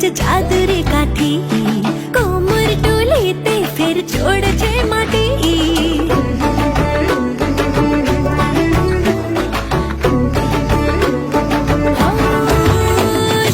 আজ জাদুরে কাঠি কোমর টুলিতে ফের চড়ছে মাটি।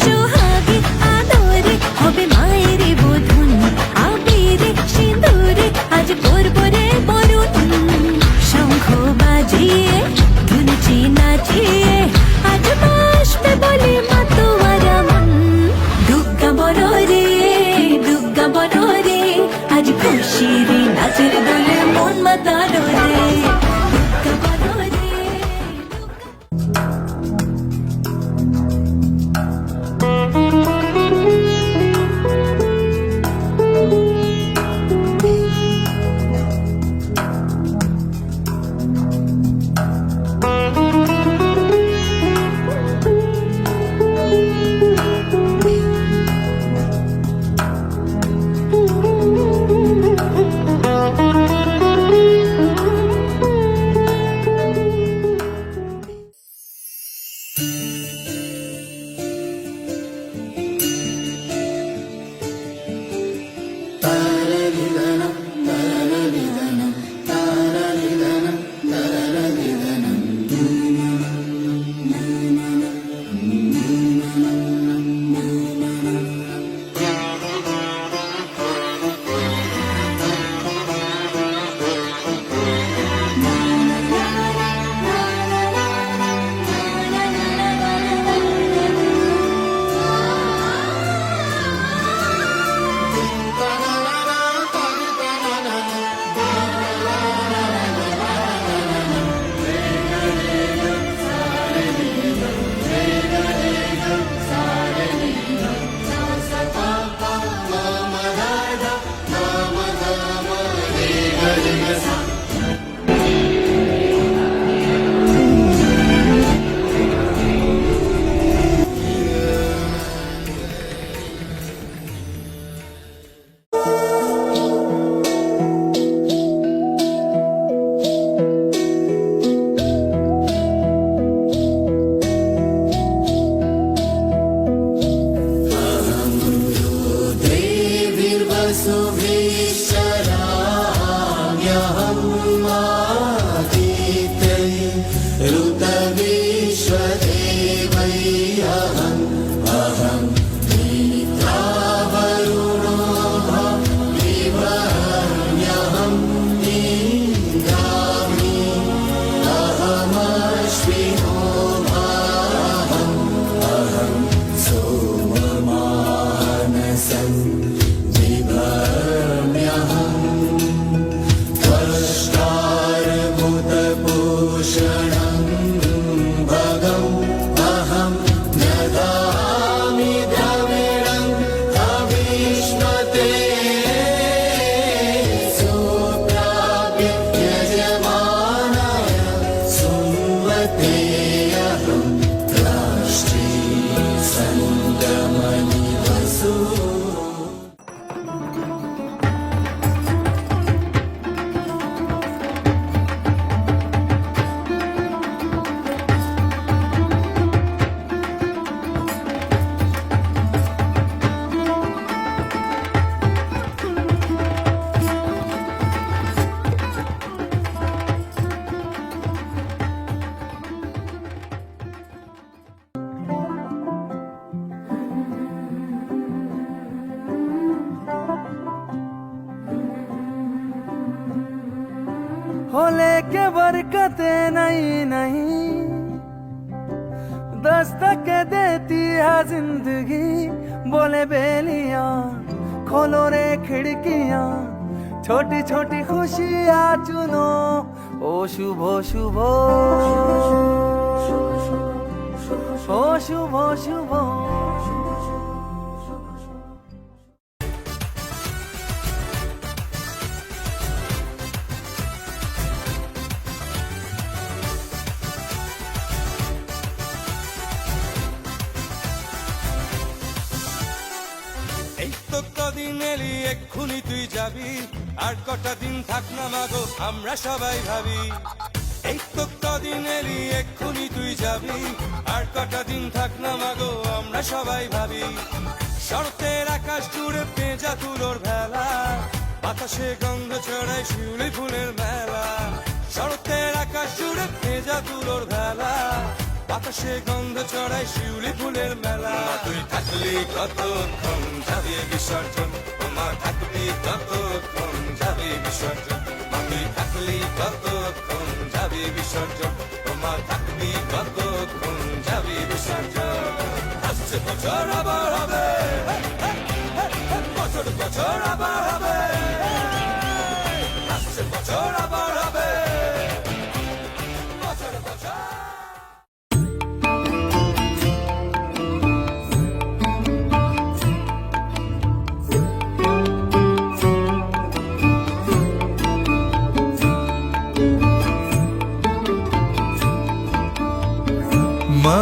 সোহাগে মন ya होले के बरकते नहीं नहीं दस्तक देती है जिंदगी बोले बेलियां खोलो रे खिड़कियां छोटी छोटी खुशियां चुनो ओ शुभ शुभ ओ शुभ शुभ এই তো কদিন এলি, এক্ষুনি তুই যাবি। আর কটা দিন থাক না মাগো, আমরা সবাই ভাবি। এই তো কদিন এলি, এক্ষুনি তুই যাবি। আর কটা দিন থাক না মাগো, আমরা সবাই ভাবি। শরতের আকাশ জুড়ে পেঁজা তুলোর ভেলা, বাতাসে গন্ধ ছড়ায় শিউলি ফুলের মেলা। শরতের আকাশ জুড়ে পেঁজা তুলোর ভেলা বাতাসে গন্ধ ছড়ায় শিউলি ফুলের মেলা। তুই থাকলি কতক্ষণ যাবে বিসর্জন? ওমা থাকবি কতক্ষণ যাবে বিসর্জন? মা, তুই থাকলি কতক্ষণ যাবে বিসর্জন? ওমা থাকবি কতক্ষণ যাবে বিসর্জন? আসছে বছর আবার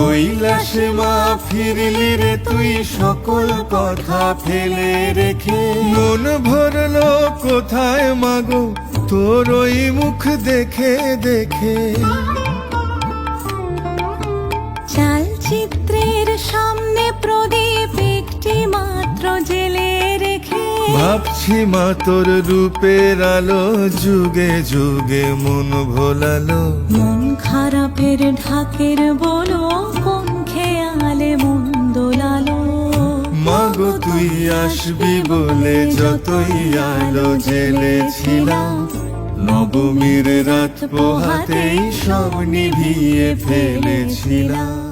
কৈলাসে মা, ফিরলি রে তুই সকল কথা ফেলে রেখে। মন ভরলো কোথায় মাগো? তোর ওই মুখ দেখে দেখে। চালচিত্রের সামনে প্রদীপ একটি ভাবছি মা তোর রূপের আলো যুগে যুগে মন ভোলালো। মন খারাপের ঢাকের বলো কোন খেয়ালে মন দোলালো? মাগো তুই আসবি বলে যতই আলো জেলেছিলাম নবমীর রাত পোহাতেই সব নিভিয়ে ফেলেছিলাম।